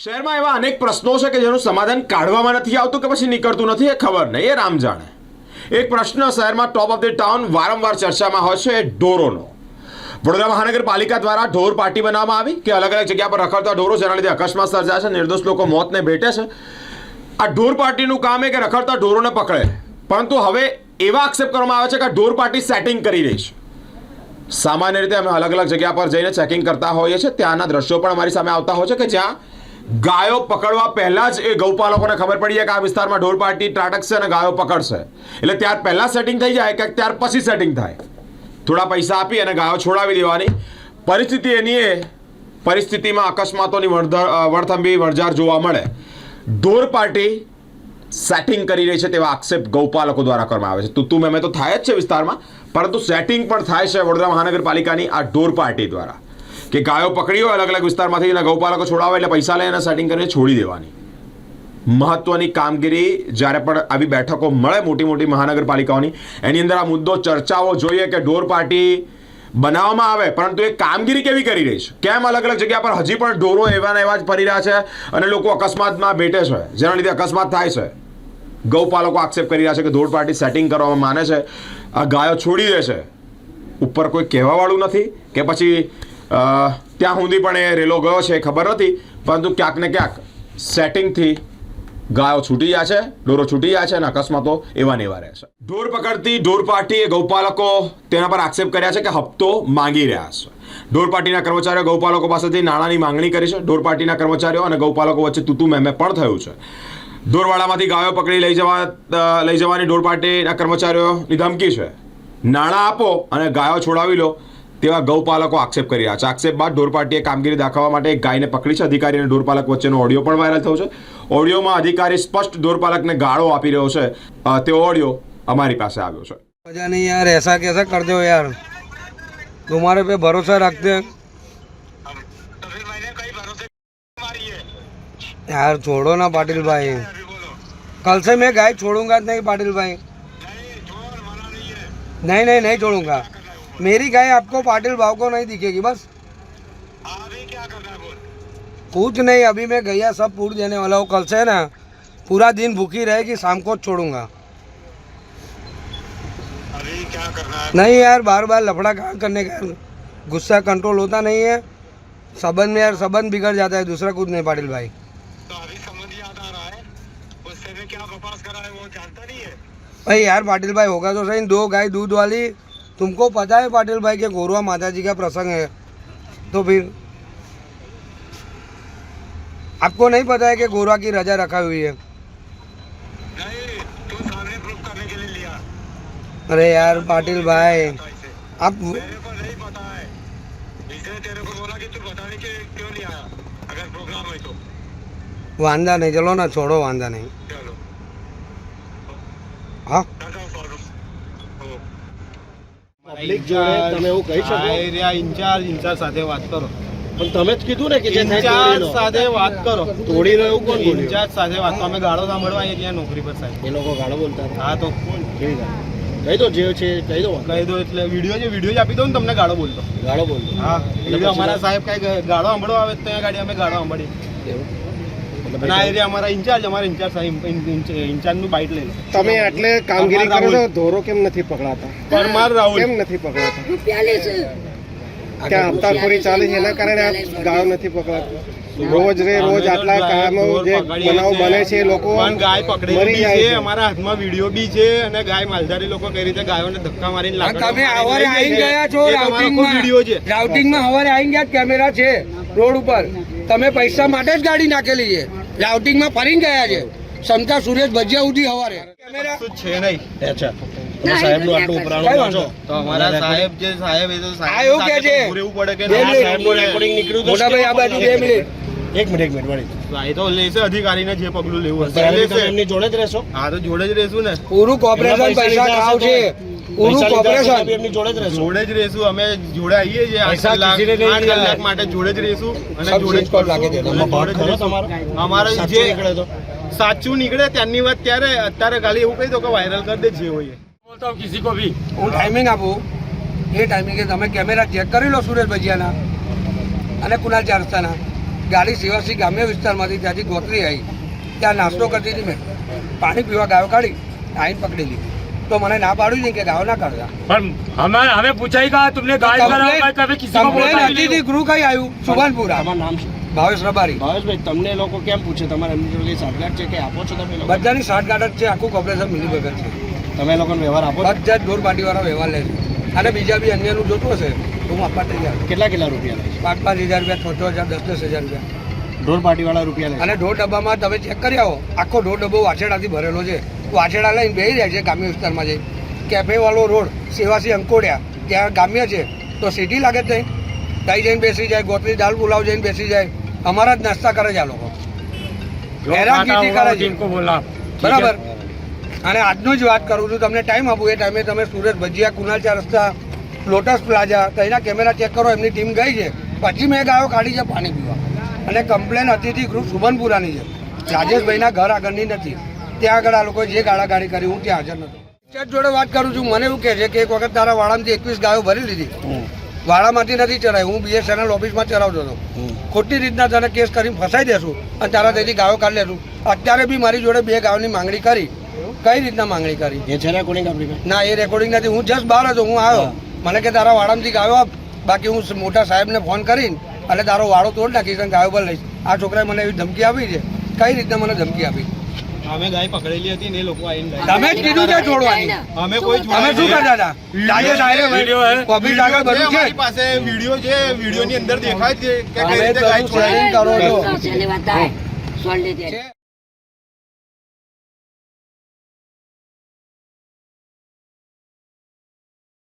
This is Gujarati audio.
શહેરમાં એવા અનેક પ્રશ્નો છે કે જેનું સમાધાન કાઢવામાં નથી આવતું કે પછી નીકળતું નથી એ ખબર નહીં, એ રામ જાણે. એક પ્રશ્ન શહેરમાં ટોપ ઓફ ધ ટાઉન વારંવાર ચર્ચામાં હોય છે, એ ઢોરોનો. વડોદરા મહાનગરપાલિકા દ્વારા ઢોર પાર્ટી બનાવવામાં આવી કે અલગ અલગ જગ્યા પર રખડતા ઢોરો જેના લીધે અકસ્માત સર્જાય છે, નિર્દોષ લોકો મોતને ભેટે છે. આ ઢોર પાર્ટીનું કામ એ કે રખડતા ઢોરોને પકડે. પરંતુ હવે એવા આક્ષેપ કરવામાં આવે છે કે આ ઢોર પાર્ટી સેટિંગ કરી રહી છે. સામાન્ય રીતે અમે અલગ અલગ જગ્યા પર જઈને ચેકિંગ કરતા હોઈએ છીએ. ત્યાંના દ્રશ્યો પણ અમારી સામે આવતા હોય છે કે જ્યાં ગાયો પકડવા પહેલા જ એ ગૌપાલકોને ખબર પડી જાય કે આ વિસ્તારમાં ઢોર પાર્ટી ત્રાટકશે અને ગાયો પકડશે. એટલે ત્યાર પહેલાં સેટિંગ થઈ જાય કે ત્યાર પછી સેટિંગ થાય? થોડા પૈસા આપી અને ગાયો છોડાવી દેવાની. પરિસ્થિતિ એની એ, પરિસ્થિતિમાં અકસ્માતોની વળથંભી વણઝાર જોવા મળે. ઢોર પાર્ટી સેટિંગ કરી રહી છે તેવા આક્ષેપ ગૌપાલકો દ્વારા કરવામાં આવે છે. તો, તું, મેં તો થાય જ છે વિસ્તારમાં, પરંતુ સેટિંગ પણ થાય છે વડોદરા મહાનગરપાલિકાની આ ઢોર પાર્ટી દ્વારા. કે ગાયો પકડી હોય અલગ અલગ વિસ્તારમાંથી અને ગૌપાલકો છોડાવે એટલે પૈસા લઈને સેટિંગ કરીને છોડી દેવાની. મહત્વની કામગીરી જ્યારે પણ આવી બેઠકો મળે મોટી મોટી મહાનગરપાલિકાઓની, એની અંદર આ મુદ્દો ચર્ચાઓ જોઈએ કે ઢોર પાર્ટી બનાવવામાં આવે, પરંતુ એ કામગીરી કેવી કરી રહી છે? કેમ અલગ અલગ જગ્યા પર હજી પણ ઢોરો એવા ને એવા જ ફરી રહ્યા છે અને લોકો અકસ્માતમાં ભેટે છે? જેના લીધે અકસ્માત થાય છે. ગૌપાલકો આક્ષેપ કરી રહ્યા છે કે ઢોર પાર્ટી સેટિંગ કરવામાં માને છે, આ ગાયો છોડી દે છે. ઉપર કોઈ કહેવાવાળું નથી? કે પછી ત્યાં સુધી પણ એ રેલો ગયો છે એ ખબર નથી પરંતુ ક્યાંક ને ક્યાંક સેટિંગથી ગાયો છૂટી જાય છે, ઢોરો છૂટી જાય છે અને અકસ્માતો એવા ને એવા રહે છે. ઢોર પકડતી ઢોર પાર્ટીએ ગૌપાલકો તેના પર આક્ષેપ કર્યા છે કે હપ્તો માંગી રહ્યા છે. ઢોર પાર્ટીના કર્મચારીઓ ગૌપાલકો પાસેથી નાણાંની માંગણી કરી છે. ઢોર પાર્ટીના કર્મચારીઓ અને ગૌપાલકો વચ્ચે તૂતુ મેમે પણ થયું છે. ઢોરવાડામાંથી ગાયો પકડી લઈ જવા લઈ જવાની ઢોર પાર્ટીના કર્મચારીઓની ધમકી છે. નાણાં આપો અને ગાયો છોડાવી લો. તેવા ગૌપાલકો આક્ષેપ કરી રહ્યા છે આક્ષેપ બાદ ઢોર પાર્ટીએ કામગીરી દાખવવા માટે એક ગાયને પકડી છે અધિકારી અને ઢોરપાલક વચ્ચેનો ઓડિયો પણ વાયરલ થયો છે ઓડિયોમાં અધિકારી સ્પષ્ટ ઢોરપાલકને ગાળો આપી રહ્યો છે અ, તેવો ઓડિયો અમારી પાસે આવ્યો છે मजा नहीं यार ऐसा कैसा करते हो यार तुम्हारे पे भरोसा रखते हैं तो फिर मैंने कई भरोसे मारी है यार छोड़ो ना पाटिल भाई अभी बोलो कल से मैं गाय छोड़ूंगा नहीं पाटिल भाई नहीं छोड़ मना नहीं है नहीं नहीं नहीं छोड़ूंगा मेरी गाय आपको पाटिल भाव को नहीं दिखेगी बस। अभी क्या करना है बोल? कुछ नहीं अभी मैं गैया सब पूछ देने वाला हूँ कल से ना पूरा दिन भूखी रहेगी शाम को छोड़ूँगा। अभी क्या करना है? नहीं यार बार बार लफड़ा कहाँ करने का गुस्सा कंट्रोल होता नहीं है। संबंध में यार संबंध बिगड़ जाता है दूसरा कुछ नहीं पाटिल भाई। तो अभी समझ याद आ रहा है उससे क्या बकवास करा है वो जानता नहीं है। भाई यार पाटिल भाई होगा तो सही दो गाय दूध वाली तुमको पता है पाटिल भाई के गोरुआ माता जी का प्रसंग है? तो फिर? आपको नहीं पता है कि गोरुआ की रजा रखा हुई है? अरे यार पाटिल भाई। आप वांदा नहीं चलो ना छोड़ो वांदा नहीं। हाँ? પબ્લિક જોડે તમે એવું કહી શકો? એરિયા ઇન્ચાર્જ ઇન્ચાર્જ સાથે વાત કરો. પણ તમે જ કીધું ને કે જે ઇન્ચાર્જ સાથે વાત કરો. તોડી એવું કોણ બોલ્યું? ઇન્ચાર્જ સાથે વાત અમે ગાળો સાંભળવા અહીંયા ત્યાં નોકરી પર સાહેબ. એ લોકો ગાળો બોલતા હા તો કેવી ગાળો? કહી દો જે છે કહી દો. કહી દો એટલે વીડિયો છે વીડિયો જ આપી દો ને તમને ગાળો બોલતો. ગાળો બોલતો. હા એટલે અમારા સાહેબ કઈ ગાળો સાંભળવા આવે તો ત્યાં ગાડી અમે ગાળો સાંભળીએ. અને આ એરિયા અમારા ઇન્ચાર્જ અમારા ઇન્ચાર્જ સાહેબ ઇન્ચાર્જનું બાઇટ લઈ તમે આટલે કામગીરી કરો છો ધોરો કેમ નથી પકડાતા? પરમાર રાહુલ. કેમ નથી પકડાતા? ત્યાં હપ્તાખોરી ચાલે છે એના કારણે આ ગાયો નથી પકડાતી. રોજ રે રોજ આટલા કામો જે બનાવ બને છે લોકો ગાય જાય છે અમારા હાથમાં વીડિયો બી છે અને ગાય માલધારી લોકો કઈ રીતે ગાયોને ધક્કા મારીને લાકડા તમે હવારે આવી ગયા છો રાઉટિંગમાં. વીડિયો છે. રાઉટિંગમાં હવારે આવી ગયા કેમેરા છે રોડ ઉપર. તમે પૈસા માટે જ ગાડી નાખેલી છે. રાઉટિંગમાં ફરીને ગયા છે. સમતા સુરેશ ભજીયા ઉઠી હવારે છે નહીં? અચ્છા. તમે સાહેબનું આટલું ઉપરાણું છો તો અમારા સાહેબ જે સાહેબ એ તો સાહેબ એવું કે છે? તો પડે કે બે ના, રેકોર્ડિંગ નીકળ્યું તો મોટાભાઈ આ બાજુ બે મિનિટ. એક મિનિટ એક મિનિટ વળી. એ તો લેશે અધિકારીને જે પગલું લેવું હશે. એમની જોડે જ રહેશો. હા તો જોડે જ રહેશું ને. પૂરું કોર્પોરેશન એમના પૈસા ખાવ છે. કોર્પોરેશન એમની જોડે જ રહેશો. જોડે જ રહેશું અમે જોડે આવીએ છીએ આઠ કલાક આઠ કલાક માટે જોડે જ રહેશું અને જોડે જ કોલ લાગે છે. અમારે સાચું જે નીકળે તો. સાચું નીકળે ત્યાંની વાત ત્યારે અત્યારે ખાલી એવું કહી દો કે વાયરલ કરી દે જે હોય એ. હું ટાઈમિંગ આપું. એ ટાઈમિંગે તમે કેમેરા ચેક કરી લો સુરેશ ભજીયાના અને કુનાલ ચારસ્તાના. ગાડી સેવાસી ગ્રામ્ય વિસ્તારમાંથી ત્યાંથી ગોતરી આવી ત્યાં નાસ્તો કરતી હતી મેં. પાણી પીવા ગાયો કાઢી આઈને પકડી લીધી. તો મને ના પાડ્યું નહીં કે ગાયો ના કાઢતા पर हमें हमें पूछा ही कहा तुमने गाय करा है, कभी किसी को કમ્પ્લેન बोला હતી થી ગૃહ કઈ આવ્યું સુભાનપુરા તમારું નામ શું ભાવેશ રબારી ભાવેશભાઈ તમને લોકો કેમ પૂછે તમારે એમની જોડે કઈ સાંઠગાંઠ છે કે આપો છો તમે લોકો બધાની સાઠગાંઠ જ છે આખું કોર્પોરેશન મિલી ભગત છે તમે લોકોને વ્યવહાર આપો છો બધા જ ઢોર પાટીવાળા વ્યવહાર લે છે અને બીજા બી અન્યનું જોતું હશે તો હું આપવા તૈયાર છું. કેટલા કેટલા રૂપિયા લે છે પાંચ પાંચ હજાર રૂપિયા છ છ હજાર દસ દસ હજાર રૂપિયા ઢોર પાર્ટીવાળા રૂપિયા લે છે અને ઢોર ડબ્બામાં તમે ચેક કરી આવો આખો ઢોર ડબ્બો વાછેડાથી ભરેલો છે વાછેડા લઈને બેસી રહ્યા છે ગ્રામ્ય વિસ્તારમાં જઈ. કેફેવાળો રોડ સેવાસી અંકોડિયા ત્યાં ગામ્ય છે. તો સીટી લાગે ત્યાં ત્યાં જઈને બેસી જાય ગોતરી દાલ પુલાવ જઈને બેસી જાય. અમારા જ નાસ્તા કરે છે આ લોકો. હેરાનગીરી બરાબર. અને આજનું જ વાત કરું છું તમને ટાઈમ આપું. એ ટાઈમે તમે સુરત ભજીયા કુનાલ કુનાલચા રસ્તા લોટસ પ્લાઝા ત્યાંના કેમેરા ચેક કરો એમની ટીમ ગઈ છે. પછી મેં ગાયો કાઢી છે પાણી પીવા. અને કમ્પ્લેન અતિથિ ગૃહ સુભનપુરાની છે. રાજેશભાઈના ઘર આગળની નથી. ત્યાં આગળ આ લોકો જે ગાળાગાળી કરી હું ત્યાં હાજર નતો ચેટ જોડે વાત કરું છું મને એવું કહે છે કે એક વખત તારા વાળામાંથી એકવીસ ગાયો ભરી લીધી. વાળામાંથી નથી ચરાય હું બીએસએનએલ ઓફિસમાં ચરાવતો હતો. ખોટી રીતના તને કેસ કરીને ફસાઈ દેશું અને તારા તેથી ગાયો કાઢી લેશું. અત્યારે બી મારી જોડે બે ગાયોની માંગણી કરી. કઈ રીતના માંગણી કરી? એ છે રેકોર્ડિંગ આપણી ના એ રેકોર્ડિંગ નથી. હું જસ્ટ બહાર હતો હું આવ્યો. મને કે તારા વાળામાંથી ગાયો આપ. બાકી હું મોટા સાહેબને ફોન કરીને અને તારો વાળો તોડ નાખીશ અને ગાયો પર લઈશ. આ છોકરાએ મને એવી ધમકી આપી છે. કઈ રીતના મને ધમકી આપી? અમે ગાય પકડેલી હતી ને એ લોકો આવીને તમે જ કીધું છે છોડવાની અમે કોઈ અમે શું કરતા હતા ડાયરેક્ટ વીડિયો ઓફિસ આગળ બધું છે પાસે વીડિયો છે વિડિયો ની અંદર દેખાય છે કે કઈ રીતે ગાય છોડાઈ કરો છે